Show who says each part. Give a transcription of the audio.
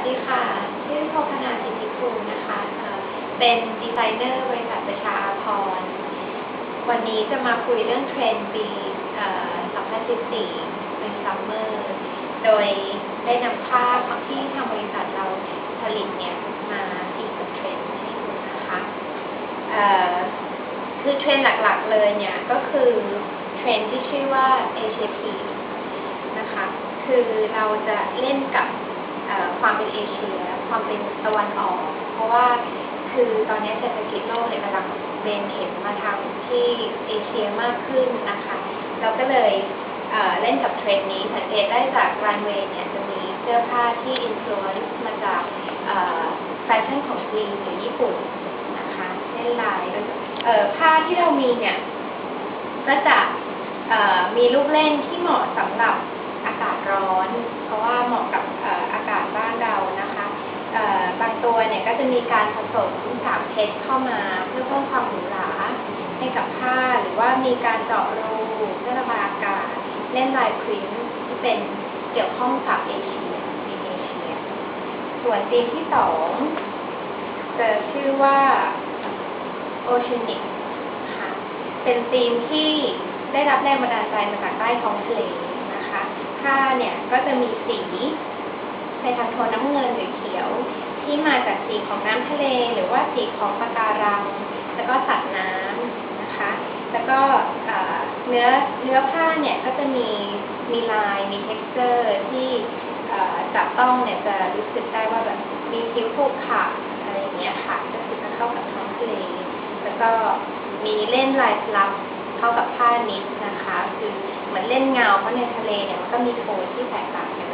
Speaker 1: วัสดีค่ะ ชื่อโภคนาสิทธิภูมินะคะ เป็นดีไซเนอร์บริษัทประชาอภรณ์วันนี้จะมาคุยเรื่องเทรนด์ปี2014 เป็นซัมเมอร์ โดยได้นำภาพที่ทางบริษัทเราผลิตเนี่ยมาอิงกับเทรนด์ให้ดูนะคะคือเทรนด์หลักๆเลยเนี่ยก็คือเทรนด์ที่ชื่อว่า ACP นะคะ คือเราจะเล่นกับ เอเชีย ความเป็นตะวันออก เพราะว่าคือตอนนี้เศรษฐกิจโลกเนี่ยกำลังเบนเข็มมาทางที่เอเชียมากขึ้นนะคะเราก็เลยเเล่นกับเทรนด์นี้สังเกตได้จากรันเวย์เนี่ยจะมีเสื้อผ้าที่อินฟลูเอนซ์มาจากแฟชั่นของจีนหรือญี่ปุ่นนะคะเล่นลายผ้าที่เรามีเนี่ยก็จะมีลูกเล่นที่เหมาะสำหรับ จะมีการผสมสารเพชรเข้ามาเพื่อเพิ่มความหรูหราให้กับผ้าหรือว่ามีการเจาะรูเพื่อระบายอากาศเล่นลายพริ้นท์ที่เป็นเกี่ยวข้องกับเอเชียในเอเชีย ส่วนธีมที่สองจะชื่อว่า Oceanic ค่ะเป็นธีมที่ได้รับแรงบันดาลใจมาจากใต้ท้องทะเลนะคะผ้าเนี่ยก็จะมีสีในทางโทนน้ำเงินหรือเขียว ที่มาจากสีของน้ำทะเล หรือว่าสีของปะการัง แล้วก็สัตว์น้ำนะคะ แล้วก็เนื้อเนื้อผ้าเนี่ยก็จะมีมีลายมี texture ที่เอ่จับต้องเนี่ยจะรู้สึกได้ว่าแบบมีคิ้วโคกขาดอะไรอย่างเงี้ยค่ะ ก็คือจะเข้ากับท้องทะเล แล้วก็มีเล่นลายสลับเข้ากับผ้านิดนะคะ คือเหมือนเล่นเงาเพราะในทะเลเนี่ยมันก็มีโทนที่แตกต่างกัน